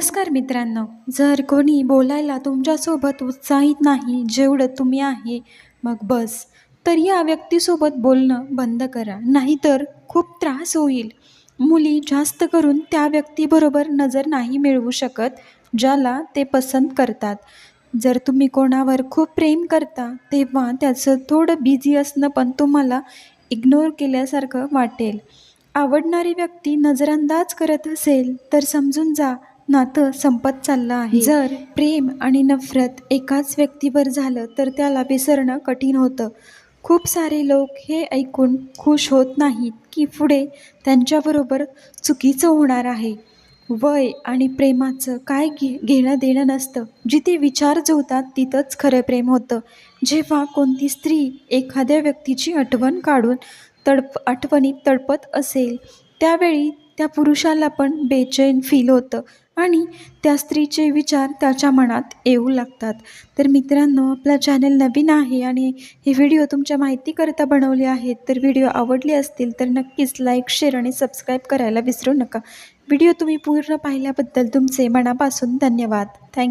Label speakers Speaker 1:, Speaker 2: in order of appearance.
Speaker 1: नमस्कार मित्रांनो जर कोणी बोलायला तुमच्यासोबत उत्साहित नाही जेवढं तुम्ही आहे मग बस. तर या व्यक्तीसोबत बोलणं बंद करा नाहीतर खूप त्रास होईल. मुली जास्त करून त्या व्यक्तीबरोबर नजर नाही मिळवू शकत ज्याला ते पसंत करतात. जर तुम्ही कोणावर खूप प्रेम करता तेव्हा त्याचं थोडं बिझी असणं पण तुम्हाला इग्नोर केल्यासारखं वाटेल. आवडणारी व्यक्ती नजरअंदाज करत असेल तर समजून जा नातं संपत चाललं आहे. जर प्रेम आणि नफरत एकाच व्यक्तीवर झालं तर त्याला विसरणं कठीण होतं. खूप सारे लोक हे ऐकून खुश होत नाहीत की पुढे त्यांच्याबरोबर चुकीचं होणार आहे. वय आणि प्रेमाचं काय घे घेणं देणं नसतं. जिथे विचार जुळतात तिथंच खरं प्रेम होतं. जेव्हा कोणती स्त्री एखाद्या व्यक्तीची आठवण काढून तडप आठवणीत तडपत असेल त्यावेळी त्या पुरुषाला पण बेचैन फील होतं. आणि त्या स्त्रीचे विचार त्याच्या मनात येऊ लागतात. तर मित्रांनो आपला चॅनल नवीन आहे आणि हे व्हिडिओ तुमच्या माहितीकरता बनवले आहेत तर व्हिडिओ आवडले असतील तर नक्कीच लाईक शेअर आणि सबस्क्राईब करायला विसरू नका. व्हिडिओ तुम्ही पूर्ण पाहिल्याबद्दल तुमचे मनापासून धन्यवाद. थँक